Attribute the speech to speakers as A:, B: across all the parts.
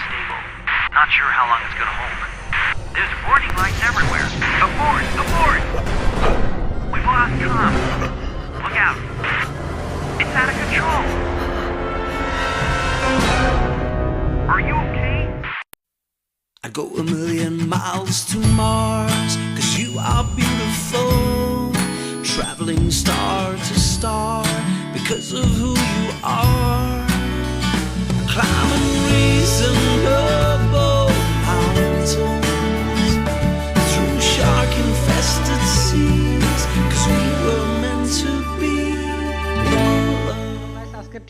A: unstable. Not sure how long it's gonna hold. There's warning lights everywhere. Abort! Abort! We've lost Tom. Look out. It's out of control. Are you okay?
B: I'd go a million miles to Mars, cause you are beautiful. Traveling star to star, because of who you are. Climbing reasonable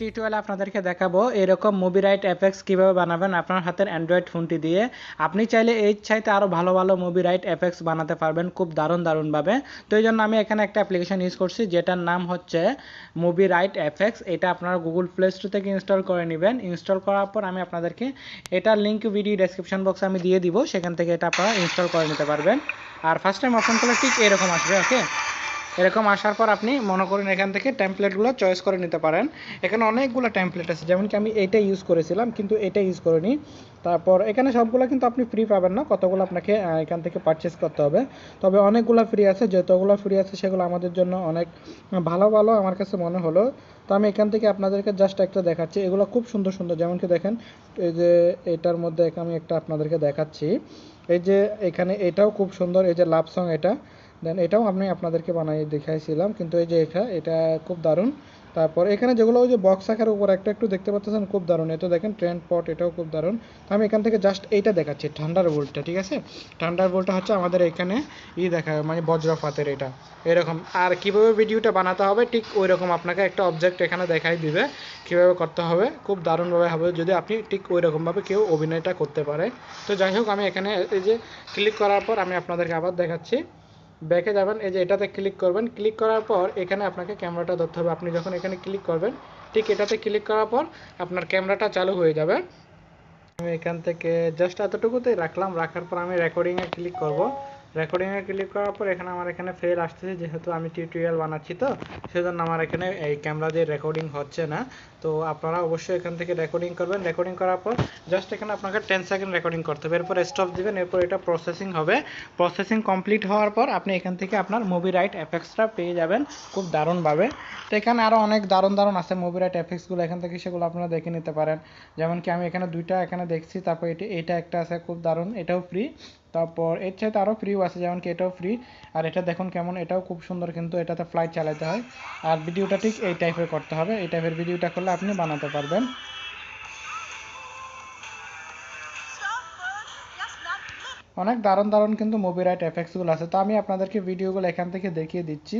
C: টিউটোরিয়ালে আপনাদেরকে দেখাবো এরকম movie right effects কীভাবে বানাবেন আপনার হাতের Android ফোনটি দিয়ে। আপনি চাইলে এই চাইতে আরও ভালো ভালো মুভি রাইট এফেক্টস বানাতে পারবেন খুব দারুণ দারুণভাবে। তো এই জন্য আমি এখানে একটা অ্যাপ্লিকেশন ইউজ করছি, যেটার নাম হচ্ছে মুভি রাইট এফেক্টস এটা আপনারা গুগল প্লে স্টোর থেকে ইনস্টল করে নেবেন। ইনস্টল করার পর আমি আপনাদেরকে এটার লিঙ্ক ভিডিও ডেসক্রিপশন বক্সে আমি দিয়ে দিব। সেখান থেকে এটা আপনারা ইনস্টল করে নিতে পারবেন। আর ফার্স্ট টাইম ওপেন করলে ঠিক এরকম আসবে ওকে এরকম আসার পর আপনি মনে করেন এখান থেকে টেমপ্লেটগুলো চয়েস করে নিতে পারেন। এখানে অনেকগুলো টেমপ্লেট আছে যেমন কি আমি এইটা ইউজ করেছিলাম, কিন্তু এটা ইউজ করিনি। তারপর এখানে সবগুলো কিন্তু আপনি ফ্রি পাবেন না, কতগুলো আপনাকে এখান থেকে পারচেস করতে হবে। তবে অনেকগুলো ফ্রি আছে, যতগুলো ফ্রি আছে সেগুলো আমাদের জন্য অনেক ভালো ভালো আমার কাছে মনে হলো। তো আমি এখান থেকে আপনাদেরকে জাস্ট একটা দেখাচ্ছি, এগুলো খুব সুন্দর সুন্দর যেমন কি দেখেন, এই যে এটার মধ্যে আমি একটা আপনাদেরকে দেখাচ্ছি। এই যে এখানে এটাও খুব সুন্দর, এই যে লাভ সং এটা। দেন এটাও আমি আপনাদেরকে বানিয়ে দেখাইছিলাম। কিন্তু এই যে এটা এটা খুব দারুণ। তারপর এখানে যেগুলো ওই যে বক্স আকার উপর একটা একটু দেখতে পাচ্ছেন, খুব দারুণ। এটা দেখেন ট্রেন্ড পট এটাও খুব দারুণ। তো আমি এখান থেকে জাস্ট এইটা দেখাচ্ছি ঠান্ডার বোল্টটা ঠিক আছে? ঠান্ডার বোল্টটা হচ্ছে আমাদের এখানে ই দেখা মানে বজ্রপাতের এটা। এরকম। আর কীভাবে ভিডিওটা বানাতে হবে, ঠিক ওই রকম আপনাকে একটা অবজেক্ট এখানে দেখাই দিবে, কীভাবে করতে হবে, খুব দারুণভাবে হবে। যদি আপনি ঠিক ওই রকমভাবে কেউ অভিনয়টা করতে পারে। তো যাই হোক, আমি এখানে এই যে ক্লিক করার পর আমি আপনাদেরকে আবার দেখাচ্ছি। ব্যাকে যাবেন, এই যে এটাতে ক্লিক করবেন। ক্লিক করার পর এখানে আপনাকে ক্যামেরাটা ধরতে হবে। আপনি যখন এখানে ক্লিক করবেন, ঠিক এটাতে ক্লিক করার পর আপনার ক্যামেরাটা চালু হয়ে যাবে। আমি এখান থেকে জাস্ট এতটুকুতেই রাখলাম। রাখার পর আমি রেকর্ডিংয়ে ক্লিক করব। রেকর্ডিংয়ে ক্লিক করার পর এখানে আমার এখানে ফেল আসতেছে, যেহেতু আমি টিউটোরিয়াল বানাচ্ছি তো, সেজন্য আমার এখানে এই ক্যামেরা দিয়ে রেকর্ডিং হচ্ছে না। তো আপনারা অবশ্যই এখান থেকে রেকর্ডিং করবেন। রেকর্ডিং করার পর জাস্ট এখানে আপনাকে টেন সেকেন্ড রেকর্ডিং করতে হবে। এরপর স্টপ দিবেন, এরপর এটা প্রসেসিং হবে। প্রসেসিং কমপ্লিট হওয়ার পর আপনি এখান থেকে আপনার মুভি রাইট এফেক্টসটা পেয়ে যাবেন। খুব দারুণভাবে। তো এখানে আরও অনেক দারুণ দারুণ আছে মুভি রাইট এফেক্টসগুলো এখান থেকে সেগুলো আপনারা দেখে নিতে পারেন। যেমন কি আমি এখানে দুইটা এখানে দেখছি, তারপর এটি, এটা একটা আছে, খুব দারুণ। এটাও ফ্রি তারপর এর চাইতে আরও ফ্রিও আছে, যেমন কি এটাও ফ্রি আর এটা দেখুন কেমন, এটাও খুব সুন্দর কিন্তু এটাতে ফ্লাইট চালাতে হয়। আর ভিডিওটা ঠিক এই টাইপের করতে হবে, এই টাইপের ভিডিওটা করলে আপনি বানাতে পারবেন। অনেক দারুণ দারুণ কিন্তু মুভি রাইট এফেক্টসগুলো আছে। তো আমি আপনাদেরকে ভিডিওগুলো এখান থেকে দেখিয়ে দিচ্ছি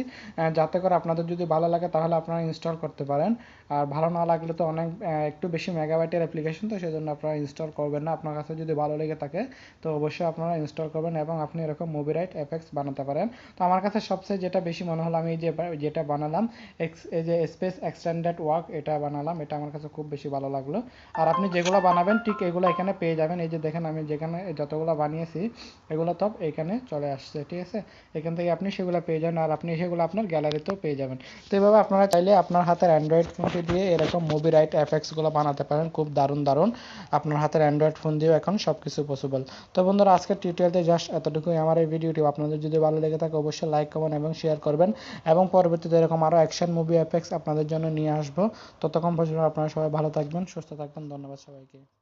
C: যাতে করে আপনাদের যদি ভালো লাগে তাহলে আপনারা ইনস্টল করতে পারেন। আর ভালো না লাগলে তো অনেক একটু বেশি মেগাবাইটের অ্যাপ্লিকেশন তো সেজন্য আপনারা ইনস্টল করবেন না। আপনার কাছে যদি ভালো লেগে থাকে, তো অবশ্যই আপনারা ইনস্টল করবেন এবং আপনি এরকম মুভি রাইট এফেক্টস বানাতে পারেন। তো আমার কাছে সবচেয়ে যেটা বেশি মনে হলো, আমি এই যে, যেটা বানালাম এক্স এই যে স্পেস এক্সটেন্ডেড ওয়ার্ক এটা বানালাম। এটা আমার কাছে খুব বেশি ভালো লাগল। আর আপনি যেগুলো বানাবেন, ঠিক এগুলো এখানে পেয়ে যাবেন। এই যে দেখেন, আমি যেখানে যতগুলো বানিয়েছি এগুলো সব এখানে চলে আসছে, ঠিক আছে? এখান থেকে আপনি সেগুলো পেয়ে যাবেন আর আপনি সেগুলো আপনার গ্যালারিতেও পেয়ে যাবেন। তো এভাবে আপনারা চাইলে আপনার হাতের অ্যান্ড্রয়েড ফোনটি দিয়ে এরকম মুভি রাইট এফেক্টসগুলো বানাতে পারেন, খুব দারুণ দারুণ। আপনার হাতের অ্যান্ড্রয়েড ফোন দিয়েও এখন সব কিছু পসিবল তো বন্ধুরা, আজকের টিউটোরিয়ালতে জাস্ট এতটুকুই। আমার এই ভিডিওটি আপনাদের যদি ভালো লেগে থাকে, অবশ্যই লাইক কমেন্ট এবং শেয়ার করবেন। এবং পরবর্তীতে এরকম আরও অ্যাকশন মুভি এফেক্টস আপনাদের জন্য নিয়ে আসব। ততক্ষণ পর্যন্ত আপনারা সবাই ভালো থাকবেন, সুস্থ থাকবেন। ধন্যবাদ সবাইকে।